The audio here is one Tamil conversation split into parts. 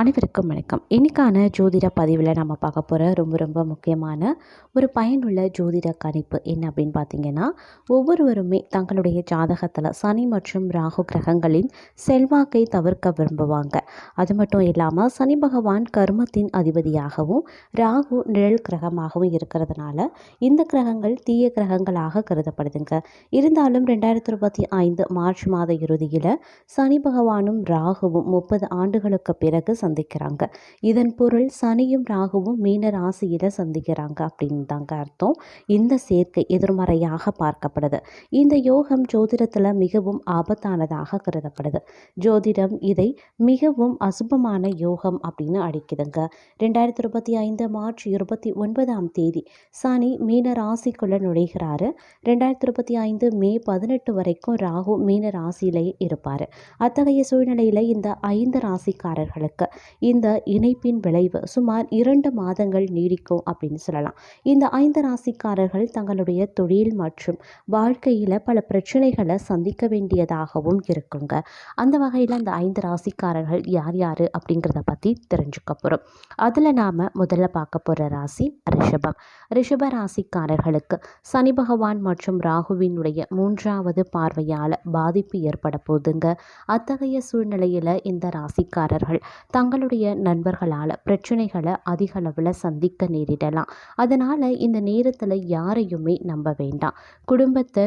அனைவருக்கும் வணக்கம். இன்றைக்கான ஜோதிட பதிவில் நம்ம பார்க்க போகிற ரொம்ப ரொம்ப முக்கியமான ஒரு பயனுள்ள ஜோதிட கணிப்பு என்ன அப்படின்னு பார்த்தீங்கன்னா ஒவ்வொருவருமே தங்களுடைய ஜாதகத்தில் சனி மற்றும் ராகு கிரகங்களின் செல்வாக்கை தவிர்க்க விரும்புவாங்க. அது மட்டும் இல்லாமல் சனி பகவான் கர்மத்தின் அதிபதியாகவும் ராகு நிழல் கிரகமாகவும் இருக்கிறதுனால இந்த கிரகங்கள் தீய கிரகங்களாக கருதப்படுதுங்க. இருந்தாலும் ரெண்டாயிரத்தி இருபத்தி ஐந்து மார்ச் மாத இறுதியில் சனி பகவானும் ராகுவும் முப்பது ஆண்டுகளுக்கு பிறகு சந்திக்கிறாங்க. இதன் பொருள் சனியும் ராகுவும் மீன ராசியில் சந்திக்கிறாங்க அப்படின்னு தாங்க அர்த்தம். இந்த சேர்க்கை எதிர்மறையாக பார்க்கப்படுது. இந்த யோகம் ஜோதிடத்தில் மிகவும் ஆபத்தானதாக கருதப்படுது. ஜோதிடம் இதை மிகவும் அசுபமான யோகம் அப்படின்னு அடிக்குதுங்க ரெண்டாயிரத்தி இருபத்தி ஐந்து மார்ச் இருபத்தி ஒன்பதாம் தேதி சனி மீன ராசிக்குள்ள நுழைகிறாரு. ரெண்டாயிரத்தி இருபத்தி ஐந்து மே பதினெட்டு வரைக்கும் ராகு மீன ராசியிலேயே இருப்பார். அத்தகைய சூழ்நிலையில் இந்த ஐந்து ராசிக்காரர்களுக்கு இந்த இணைப்பின் விளைவு சுமார் இரண்டு மாதங்கள் நீடிக்கும் அப்படின்னு சொல்லலாம். இந்த ஐந்து ராசிக்காரர்கள் தங்களுடைய தொழில் மற்றும் வாழ்க்கையில் பல பிரச்சனைகளை சந்திக்க வேண்டியதாகவும் இருக்குங்க. அந்த வகையில் அந்த ஐந்து ராசிக்காரர்கள் யார் யார் அப்படிங்கிறத பற்றி தெரிஞ்சுக்க போகிறோம் அதில் நாம் முதல்ல பார்க்க போகிற ராசி ரிஷபம். ரிஷப ராசிக்காரர்களுக்கு சனி பகவான் மற்றும் ராகுவினுடைய மூன்றாவது பார்வையால் பாதிப்பு ஏற்பட போதுங்க. அத்தகைய சூழ்நிலையில் இந்த ராசிக்காரர்கள் தங்களுடைய நண்பர்களால் பிரச்சனைகளை அதிக அளவில் சந்திக்க நேரிடலாம். அதனால் இந்த நேரத்தில் யாரையுமே நம்ப வேண்டாம். குடும்பத்தை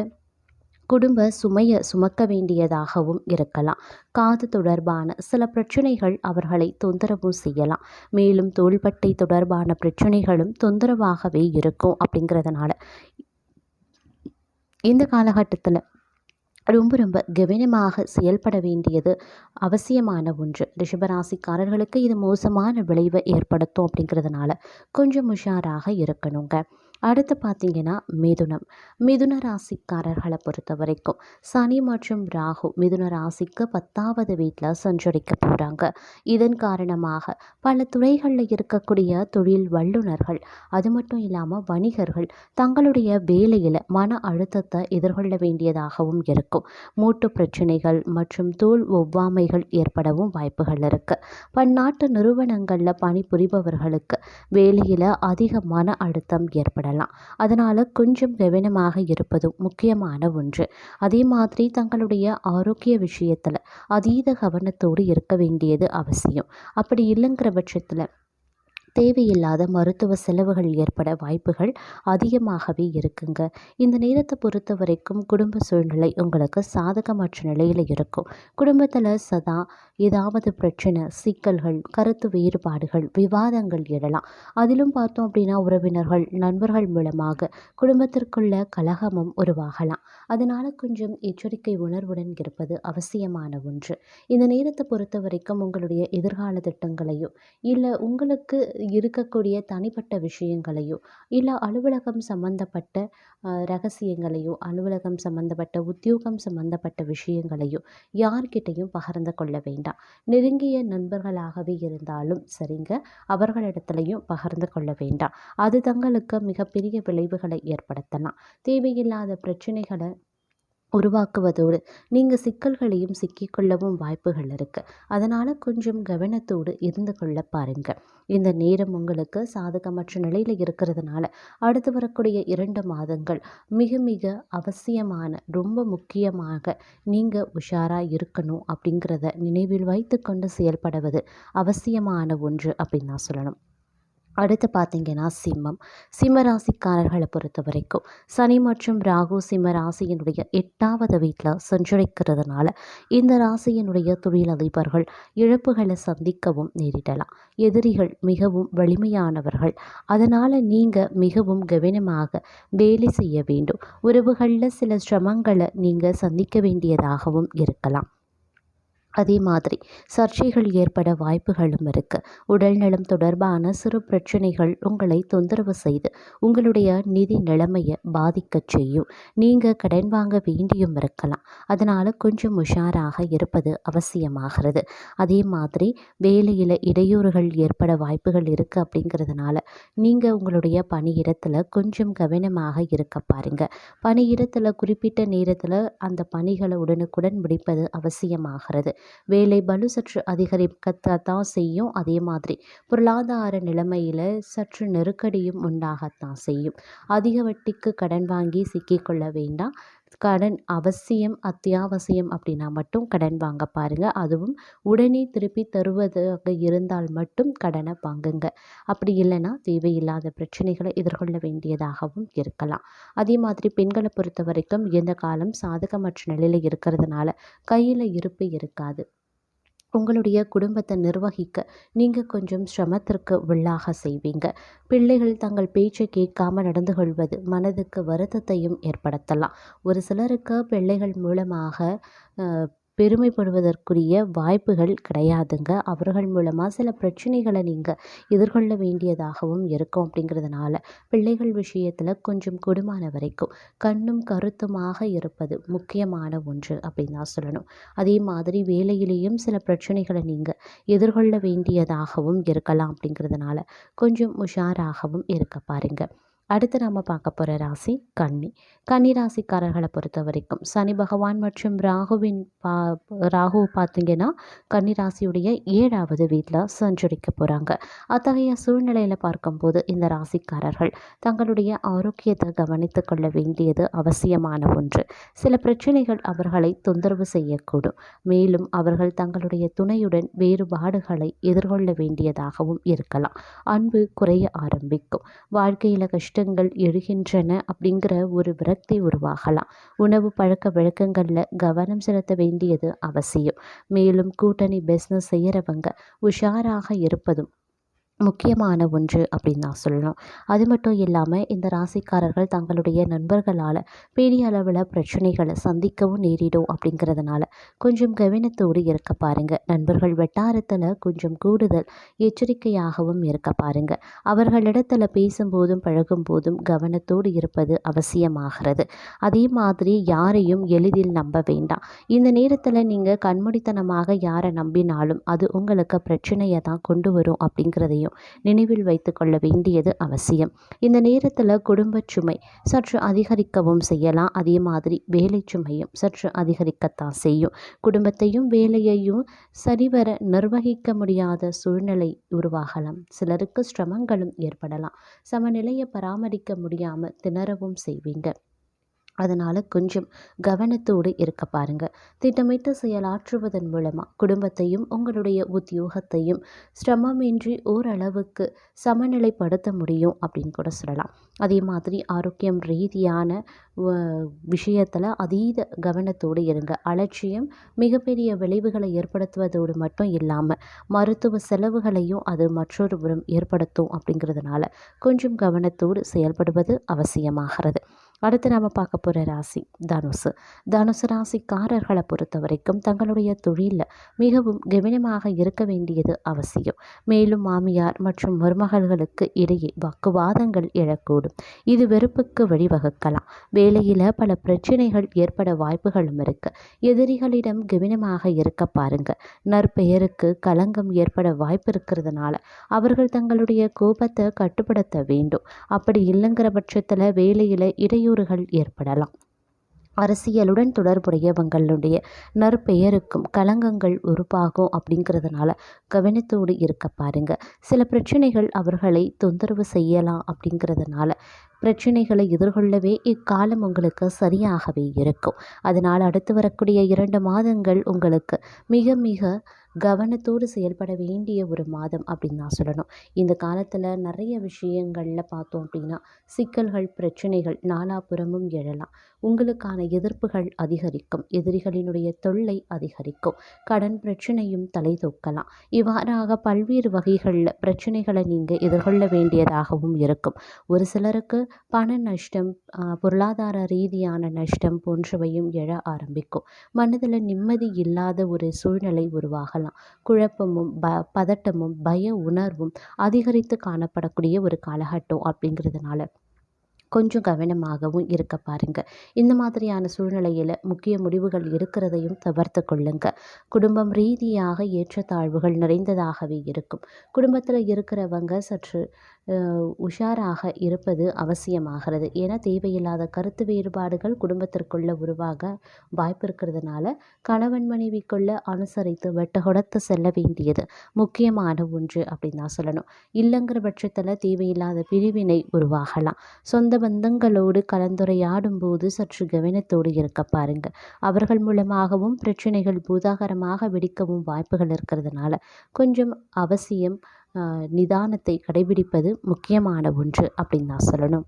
குடும்ப சுமையை சுமக்க வேண்டியதாகவும் இருக்கலாம். காது தொடர்பான சில பிரச்சனைகள் அவர்களை தொந்தரவும் செய்யலாம். மேலும் தோள்பட்டை தொடர்பான பிரச்சனைகளும் தொந்தரவாகவே இருக்கும் அப்படிங்கிறதுனால இந்த காலகட்டத்தில் ரொம்ப ரொம்ப கவனமாக செயல்பட வேண்டியது அவசியமான ஒன்று. ரிஷபராசிக்காரர்களுக்கு இது மோசமான விளைவை ஏற்படுத்தும் அப்படிங்கிறதுனால கொஞ்சம் உஷாராக இருக்கணுங்க. அடுத்து பார்த்தீங்கன்னா மிதுனம். மிதுன ராசிக்காரர்களை பொறுத்த வரைக்கும் சனி மற்றும் ராகு மிதுன ராசிக்கு பத்தாவது வீட்டில் சஞ்சரிக்க போகிறாங்க இதன் காரணமாக பல துறைகளில் இருக்கக்கூடிய தொழில் வல்லுநர்கள் அது மட்டும் இல்லாமல் வணிகர்கள் தங்களுடைய வேலையில் மன அழுத்தத்தை எதிர்கொள்ள வேண்டியதாகவும் இருக்கும். மூட்டு பிரச்சனைகள் மற்றும் தோல் ஒவ்வாமைகள் ஏற்படவும் வாய்ப்புகள் இருக்குது பன்னாட்டு நிறுவனங்களில் பணிபுரிபவர்களுக்கு வேலையில் அதிக மன அழுத்தம் வரலாம் அதனால் கொஞ்சம் கவனமாக இருப்பதும் முக்கியமான ஒன்று. அதே மாதிரி தங்களுடைய ஆரோக்கிய விஷயத்தில் அதீத கவனத்தோடு இருக்க வேண்டியது அவசியம். அப்படி இல்லைங்கிற பட்சத்தில் தேவையில்லாத மருத்துவ செலவுகள் ஏற்பட வாய்ப்புகள் அதிகமாகவே இருக்குங்க. இந்த நேரத்தை பொறுத்த வரைக்கும் குடும்ப சூழ்நிலை உங்களுக்கு சாதகமற்ற நிலையில் இருக்கும். குடும்பத்தில் சதா ஏதாவது பிரச்சனை சிக்கல்கள் கருத்து வேறுபாடுகள் விவாதங்கள் எழலாம். அதிலும் பார்த்தோம் அப்படின்னா உறவினர்கள் நண்பர்கள் மூலமாக குடும்பத்திற்குள்ள கலகமும் உருவாகலாம். அதனால் கொஞ்சம் எச்சரிக்கை உணர்வுடன் இருப்பது அவசியமான ஒன்று. இந்த நேரத்தை பொறுத்த வரைக்கும் உங்களுடைய எதிர்கால திட்டங்களையோ இல்லை உங்களுக்கு இருக்கக்கூடிய தனிப்பட்ட விஷயங்களையோ இல்லை அலுவலகம் சம்மந்தப்பட்ட ரகசியங்களையோ அலுவலகம் சம்மந்தப்பட்ட உத்தியோகம் சம்மந்தப்பட்ட விஷயங்களையோ யார்கிட்டையும் பகிர்ந்து கொள்ள வேண்டாம். நெருங்கிய நண்பர்களாகவே இருந்தாலும் சரிங்க அவர்களிடத்துலையும் பகிர்ந்து கொள்ள வேண்டாம். அது தங்களுக்கு மிகப்பெரிய விளைவுகளை ஏற்படுத்தலாம். தேவையில்லாத பிரச்சனைகளை உருவாக்குவதோடு நீங்கள் சிக்கல்களையும் சிக்கிக்கொள்ளவும் வாய்ப்புகள் இருக்குது அதனால் கொஞ்சம் கவனத்தோடு இருந்து கொள்ள பாருங்கள் இந்த நேரம் உங்களுக்கு சாதகமற்ற நிலையில் இருக்கிறதுனால அடுத்து வரக்கூடிய இரண்டு மாதங்கள் மிக மிக அவசியமான ரொம்ப முக்கியமாக நீங்கள் உஷாராக இருக்கணும் அப்படிங்கிறத நினைவில் வைத்து கொண்டு செயல்படுவது அவசியமான ஒன்று அப்படின்னு நான் சொல்லணும். அடுத்து பார்த்தீங்கன்னா சிம்மம். சிம்ம ராசிக்காரர்களை பொறுத்த வரைக்கும் சனி மற்றும் ராகு சிம்ம ராசியினுடைய எட்டாவது வீட்டில் சஞ்சரிக்கிறதுனால இந்த ராசியினுடைய தொழிலதிபர்கள் இழப்புகளை சந்திக்கவும் நேரிடலாம். எதிரிகள் மிகவும் வலிமையானவர்கள். அதனால் நீங்கள் மிகவும் கவனமாக வேலை செய்ய வேண்டும். உறவுகளில் சில சிரமங்களை நீங்கள் சந்திக்க வேண்டியதாகவும் இருக்கலாம். அதே மாதிரி சர்ச்சைகள் ஏற்பட வாய்ப்புகளும் இருக்குது உடல்நலம் தொடர்பான சிறு பிரச்சனைகள் உங்களை தொந்தரவு செய்து உங்களுடைய நிதி நிலைமையை பாதிக்க செய்யும். நீங்கள் கடன் வாங்க வேண்டியும் இருக்கலாம். அதனால் கொஞ்சம் உஷாராக இருப்பது அவசியமாகிறது. அதே மாதிரி வேலையில் இடையூறுகள் ஏற்பட வாய்ப்புகள் இருக்குது அப்படிங்கிறதுனால நீங்கள் உங்களுடைய பணியிடத்தில் கொஞ்சம் கவனமாக இருக்க பாருங்கள் பணியிடத்தில் குறிப்பிட்ட நேரத்தில் அந்த பணிகளை உடனுக்குடன் முடிப்பது அவசியமாகிறது. வேலை பலு சற்று அதிகரிக்கத்தான் செய்யும் அதே மாதிரி. பொருளாதார நிலைமையில் சற்று நெருக்கடியும் உண்டாகத்தான் செய்யும். அதிக வட்டிக்கு கடன் வாங்கி சிக்கிக்கொள்ள வேண்டாம். கடன் அவசியம் அத்தியாவசியம் அப்படின்னா மட்டும் கடன் வாங்க பாருங்கள் அதுவும் உடனே திருப்பி தருவதாக இருந்தால் மட்டும் கடனை வாங்குங்க. அப்படி இல்லைன்னா தேவையில்லாத பிரச்சனைகளை எதிர்கொள்ள வேண்டியதாகவும் இருக்கலாம். அதே மாதிரி பெண்களை பொறுத்த வரைக்கும் இந்த காலம் சாதகமற்ற நிலையில் இருக்கிறதுனால கையில் இருப்பு இருக்காது. உங்களுடைய குடும்பத்தை நிர்வகிக்க நீங்கள் கொஞ்சம் சிரமத்திற்கு உள்ளாக செய்வீங்க. பிள்ளைகள் தங்கள் பேச்சை கேட்காம நடந்து கொள்வது மனதுக்கு வருத்தத்தையும் ஏற்படுத்தலாம். ஒரு சிலருக்கு பிள்ளைகள் மூலமாக பெருமைப்படுவதற்குரிய வாய்ப்புகள் கிடையாதுங்க. அவர்கள் மூலமாக சில பிரச்சனைகளை நீங்கள் எதிர்கொள்ள வேண்டியதாகவும் இருக்கும் அப்படிங்கிறதுனால பிள்ளைகள் விஷயத்தில் கொஞ்சம் குடுமான வரைக்கும் கண்ணும் கருத்துமாக இருப்பது முக்கியமான ஒன்று அப்படின்னு தான் சொல்லணும். அதே மாதிரி வேலையிலேயும் சில பிரச்சனைகளை நீங்கள் எதிர்கொள்ள வேண்டியதாகவும் இருக்கலாம் அப்படிங்கிறதுனால கொஞ்சம் உஷாராகவும் இருக்க பாருங்கள் அடுத்து நம்ம பார்க்க போகிற ராசி கன்னி. கன்னி ராசிக்காரர்களை பொறுத்த வரைக்கும் சனி பகவான் மற்றும் ராகுவின் பா ராகு பார்த்திங்கன்னா கன்னி ராசியுடைய ஏழாவது வீட்டில் சஞ்சரிக்க போகிறாங்க அத்தகைய சூழ்நிலையில் பார்க்கும்போது இந்த ராசிக்காரர்கள் தங்களுடைய ஆரோக்கியத்தை கவனித்து கொள்ள வேண்டியது அவசியமான ஒன்று. சில பிரச்சனைகள் அவர்களை தொந்தரவு செய்யக்கூடும். மேலும் அவர்கள் தங்களுடைய துணையுடன் வேறுபாடுகளை எதிர்கொள்ள வேண்டியதாகவும் இருக்கலாம். அன்பு குறைய ஆரம்பிக்கும். வாழ்க்கையில் கஷ்ட கஷ்டங்கள் எழுகின்றன அப்படிங்கிற ஒரு விரக்தி உருவாகலாம். உணவு பழக்க வழக்கங்களில் கவனம் செலுத்த வேண்டியது அவசியம். மேலும் கூட்டணி பிஸ்னஸ் செய்கிறவங்க உஷாராக இருப்பதும் முக்கியமான ஒன்று அப்படின்னு நான் சொல்லணும். அது மட்டும் இல்லாமல் இந்த ராசிக்காரர்கள் தங்களுடைய நண்பர்களால் பெரிய அளவில் பிரச்சனைகளை சந்திக்கவும் நேரிடும் அப்படிங்கிறதுனால கொஞ்சம் கவனத்தோடு இருக்க பாருங்கள் நண்பர்கள் வட்டாரத்தில் கொஞ்சம் கூடுதல் எச்சரிக்கையாகவும் இருக்க பாருங்கள் அவர்களிடத்தில் பேசும்போதும் பழகும் போதும் கவனத்தோடு இருப்பது அவசியமாகிறது. அதே மாதிரி யாரையும் எளிதில் நம்ப வேண்டாம். இந்த நேரத்தில் நீங்கள் கண்மூடித்தனமாக யாரை நம்பினாலும் அது உங்களுக்கு பிரச்சனையை தான் கொண்டு வரும் அப்படிங்கிறதையும் நினைவில் வைத்து கொள்ள வேண்டியது அவசியம். இந்த நேரத்தில் குடும்ப சுமை சற்று அதிகரிக்கவும் செய்யலாம். அதே மாதிரி வேலை சுமையும் சற்று அதிகரிக்கத்தான் செய்யும். குடும்பத்தையும் வேலையையும் சரிவர நிர்வகிக்க முடியாத சூழ்நிலை உருவாகலாம். சிலருக்கு சிரமங்களும் ஏற்படலாம். சமநிலையை பராமரிக்க முடியாமல் திணறவும் செய்வீங்க. அதனால் கொஞ்சம் கவனத்தோடு இருக்க பாருங்கள் திட்டமிட்டு செயலாற்றுவதன் மூலமாக குடும்பத்தையும் உங்களுடைய உத்தியோகத்தையும் சிரமமின்றி ஓரளவுக்கு சமநிலைப்படுத்த முடியும் அப்படின்னு கூட சொல்லலாம். அதே மாதிரி ஆரோக்கியம் ரீதியான விஷயத்தில் அதீத கவனத்தோடு இருங்க. அலட்சியம் மிகப்பெரிய விளைவுகளை ஏற்படுத்துவதோடு மட்டும் இல்லாமல் மருத்துவ செலவுகளையும் அது மற்றொரு புறம் ஏற்படுத்தும் அப்படிங்கிறதுனால கொஞ்சம் கவனத்தோடு செயல்படுவது அவசியமாகிறது. அடுத்து நாம் பார்க்க போகிற ராசி தனுசு. தனுசு ராசிக்காரர்களை பொறுத்த வரைக்கும் தங்களுடைய தொழிலில் மிகவும் கவனமாக இருக்க வேண்டியது அவசியம். மேலும் மாமியார் மற்றும் மருமகள்களுக்கு இடையே வாக்குவாதங்கள் எழக்கூடும். இது வெறுப்புக்கு வழிவகுக்கலாம். வேலையில் பல பிரச்சனைகள் ஏற்பட வாய்ப்புகளும் இருக்கு. எதிரிகளிடம் கவனமாக இருக்க பாருங்க. நற்பெயருக்கு களங்கம் ஏற்பட வாய்ப்பு இருக்கிறதுனால அவர்கள் தங்களுடைய கோபத்தை கட்டுப்படுத்த வேண்டும். அப்படி இல்லைங்கிற பட்சத்தில் வேலையில் இடையூறு இடையூறுகள் ஏற்படலாம். அரசியலுடன் தொடர்புடையவங்களுடைய நற்பெயருக்கும் களங்கங்கள் உருவாகும் அப்படிங்கிறதுனால கவனத்தோடு இருக்க பாருங்க. சில பிரச்சனைகள் அவர்களை தொந்தரவு செய்யலாம் அப்படிங்கிறதுனால பிரச்சனைகளை எதிர்கொள்ளவே இக்காலம் உங்களுக்கு சரியாகவே இருக்கும். அதனால் அடுத்து வரக்கூடிய இரண்டு மாதங்கள் உங்களுக்கு மிக மிக கவனத்தோடு செயல்பட வேண்டிய ஒரு மாதம் அப்படின்னு நான் சொல்லணும். இந்த காலத்தில் நிறைய விஷயங்களில் பார்த்தோம் அப்படின்னா சிக்கல்கள் பிரச்சனைகள் நாலாபுறமும் எழலாம். உங்களுக்கான எதிர்ப்புகள் அதிகரிக்கும். எதிரிகளினுடைய தொல்லை அதிகரிக்கும். கடன் பிரச்சனையும் தலை தூக்கலாம். இவ்வாறாக பல்வேறு வகைகளில் பிரச்சனைகளை நீங்கள் எதிர்கொள்ள வேண்டியதாகவும் இருக்கும். ஒரு சிலருக்கு பண நஷ்டம் பொருளாதார ரீதியான நஷ்டம் போன்றவையும் எழ ஆரம்பிக்கும். மனதில் நிம்மதி இல்லாத ஒரு சூழ்நிலை உருவாகலாம். இருக்கலாம் குழப்பமும் ப பதட்டமும் பய உணர்வும் அதிகரித்து காணப்படக்கூடிய ஒரு காலகட்டம் அப்படிங்கிறதுனால கொஞ்சம் கவனமாகவும் இருக்க பாருங்க. இந்த மாதிரியான சூழ்நிலையில் முக்கிய முடிவுகள் இருக்கிறதையும் தவிர்த்து கொள்ளுங்க. குடும்பம் ரீதியாக ஏற்றத்தாழ்வுகள் நிறைந்ததாகவே இருக்கும். குடும்பத்தில் இருக்கிறவங்க சற்று உஷாராக இருப்பது அவசியமாகிறது. ஏன்னா தேவையில்லாத கருத்து வேறுபாடுகள் குடும்பத்திற்குள்ள உருவாக வாய்ப்பு இருக்கிறதுனால கணவன் மனைவிக்குள்ள அனுசரித்து வெட்டகுடத்து செல்ல வேண்டியது முக்கியமான ஒன்று அப்படின்னு தான் சொல்லணும். இல்லைங்கிற பட்சத்தில் தேவையில்லாத பிரிவினை உருவாகலாம். சொந்த பந்தங்களோடு கலந்துரையாடும் போது சற்று கவனத்தோடு இருக்க பாருங்க. அவர்கள் மூலமாகவும் பிரச்சனைகள் பூதாகரமாக வெடிக்கவும் வாய்ப்புகள் இருக்கிறதுனால கொஞ்சம் அவசியம். நிதானத்தை கடைபிடிப்பது முக்கியமான ஒன்று அப்படின்னு தான் சொல்லணும்.